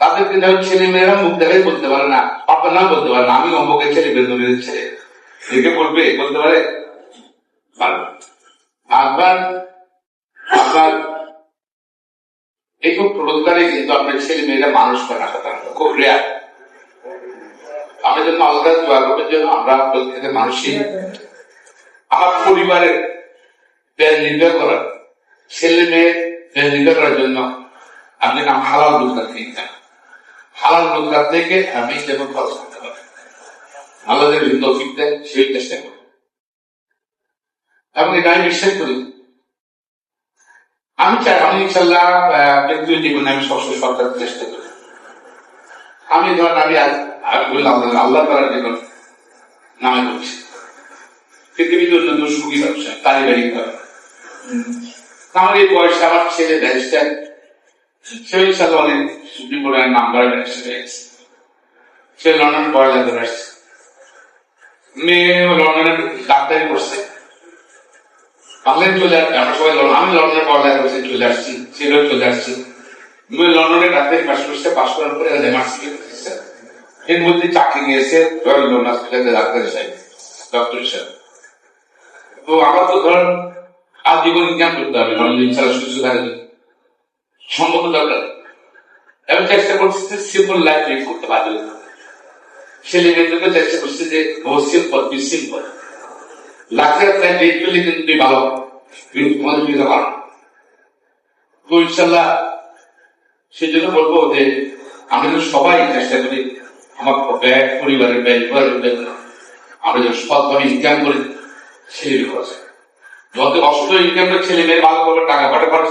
তাদেরকে যেমন ছেলে মেয়েরা মুখ দেখাই বলতে পারে না। আপনার নাম বলতে পারে না। আমি অম্বকের ছেলে বেদনের ছেলে। একে বলবে, বলতে পারে এইসব কিন্তু আপনার ছেলে মেয়েরা মানুষ করে না খুব রেয়ার আমি জন্য আলাদা দোয়া যেন আমরা প্রত্যেকের মানুষই আমার পরিবারের করার ছেলে মেয়ে ব্যয় করার জন্য আপনি নাম হালাল রোজগার যান হালাল রোজগার থেকে আমি যেমন খরচ করতে পারি। আল্লাহ যদি তৌফিক দেয় সেই চেষ্টা করি। এবং এটা আমি বিশ্বাস করি। আমি চাই আমি ইনশাল্লাহ ব্যক্তিগত জীবনে আমি সবসময় সরকার চেষ্টা করি। আমি ধরেন আমি বললাম আল্লাহ করার জন্য নামে করছি পৃথিবীর অন্যান্য সুখী ব্যবসা পারিবারিক ভাবে আমার এই বয়সে আমার ছেলে ব্যারিস্টার সে ইনশাল্লাহ অনেক নাম্বার ব্যারিস্টার হয়েছে সে লন্ডন পড়ালেখা করে আসছে। মেয়ে লন্ডনের ডাক্তারি করছে। বাংলাদেশ চলে আসছে আমি লন্ডনে পড়ালেখা করছি, চলে আসছি সেটাও চলে আসছি। মেয়ে লন্ডনে ডাক্তারি পাশ করছে পাশ করার পরে এমআরসি এর মধ্যে চাকরি নিয়েছে লন্ডন হসপিটালে ডাক্তার হিসাবে ডক্টর হিসাবে। তো আমার তো ধরেন, আর জীবন ইনকাম করতে হবে? লন্ডন ছাড়া সুযোগ থাকে সম্ভব দরকার আমি চেষ্টা করছি সিম্পল লাইফ লিড করতে পারবে ছেলে মেয়েদেরকে চেষ্টা করছি যে ও সিম্পল বি সিম্পল লাখের কিন্তু ভালো, কিন্তু তোমাদের পারো তো ইনশাল্লাহ সেই জন্য বলব যে আমরা যেন সবাই চেষ্টা করি আমার ব্যয় পরিবারের ব্যয় পরিবারের ব্যয় যেন সৎভাবে ইনকাম করে মেয়ে খরচ যত অসুস্থ ইনকাম করে ছেলে মেয়ের ভালো করবে, টাকা কটা খরচ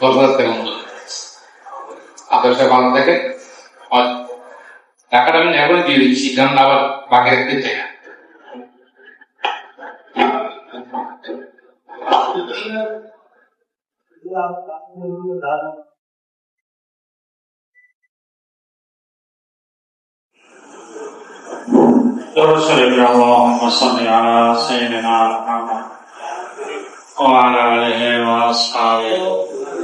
দশ হাজার টাকা মতো আপনার সাথে ভালো থাকে আর টাকাটা আমি এখন দিয়ে দিচ্ছি কারণ আবার বাকি রাখতে চাই না درود شريف اللهم صل على سيدنا محمد وعلى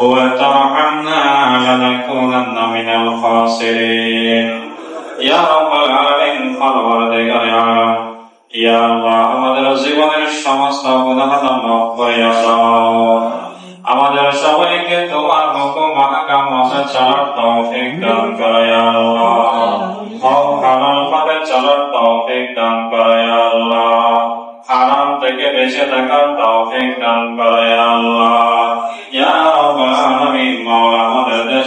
وترحمنا لنكونن من الخاسرين يا رب العالمين পরবর্তীকার আলম ইয়া আল্লাহ আমাদের জীবনের সমস্ত গুনাহ মাফ করিয়া দাও আমাদের সবাইকে তোমার হুকুম মাহকাম মতে চলার তৌফিক দান করো ইয়া আল্লাহ হক হালাল পথে চলার তৌফিক দান করো ইয়া আল্লাহ হারাম থেকে বেঁচে থাকার তৌফিক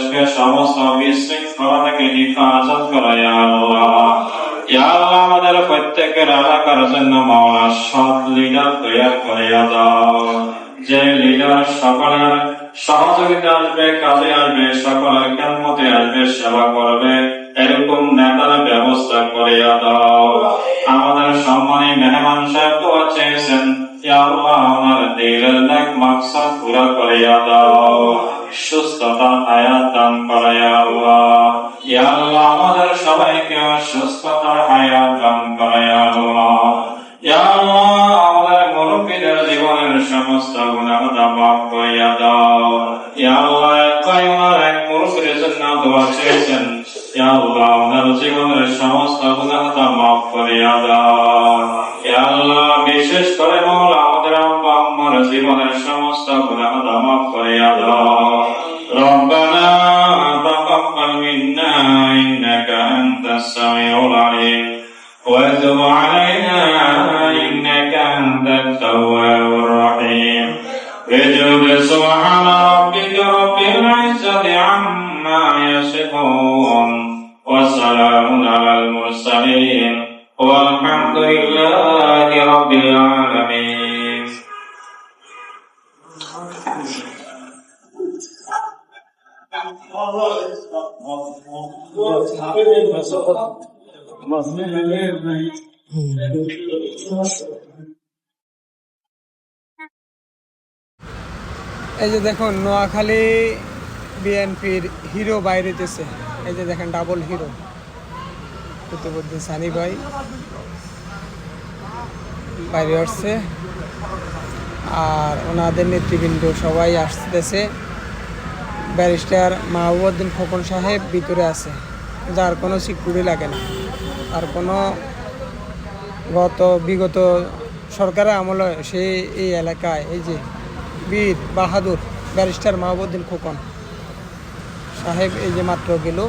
দেশকে সমস্ত বিশৃঙ্খলা থেকে হেফাজত করো আল্লাহ আল্লাহ আমাদের প্রত্যেকের এলাকার জন্য মাওলা সৎ লিডার তৈরি করিয়া দাও যে লিডার সকলের সহযোগিতা আসবে কাজে আসবে সকলের কেমতে আসবে সেবা করবে এরকম নেতার ব্যবস্থা করিয়া দাও আমাদের সম্মানী মেহমান সাহেব দোয়া চেয়েছেন আমার দিলের নেক মাকসাদ পুরা করিয়া দাও। সুস্থতা দান করো ইয়া আল্লাহ। ইয়া আল্লাহ, আমাদের সবাইকে সুস্থতার হায়াত দান করো ইয়া আল্লাহ। ইয়া আল্লাহ, আমাদের মুরব্বীদের জীবনের সমস্ত মাফ করিয়া দাও। ইয়া আল্লাহ ওনার এক মুরব্বীর জন্য দোয়া চেয়েছেন। আল্লাহ ওনার জীবনের সমস্ত গুণাগুণা মাফ করিয়া দাও ইয়া আল্লাহ বিশেষ করে মাওলা আমাদের আব্বা আম্মার জীবনের সমস্ত গুণাগুণা মাফ করিয়া দাও ربنا تقبل منا إنك أنت السميع العليم وتب علينا إنك أنت التواب الرحيم اجب سبحان والحمد لله رب العالمين এই যে দেখুন নোয়াখালী বিএনপির হিরো বাইরেতেছে এই যে দেখেন ডাবল হিরো কুতুবুদ্দিন সানি ভাই, বাইরে আসছে। আর ওনাদের নেতৃবৃন্দ সবাই আসতেছে। ব্যারিস্টার মাহবুবুদ্দিন খোকন সাহেব ভিতরে আছে। যার কোনো সিকিউরিটি লাগে না। আর কোনো গত বিগত সরকারের আমলে সে এই এলাকায় এই যে বীর বাহাদুর ব্যারিস্টার মাহবুদ্দিন খোকন সাহেব এই যে মাত্র গেল।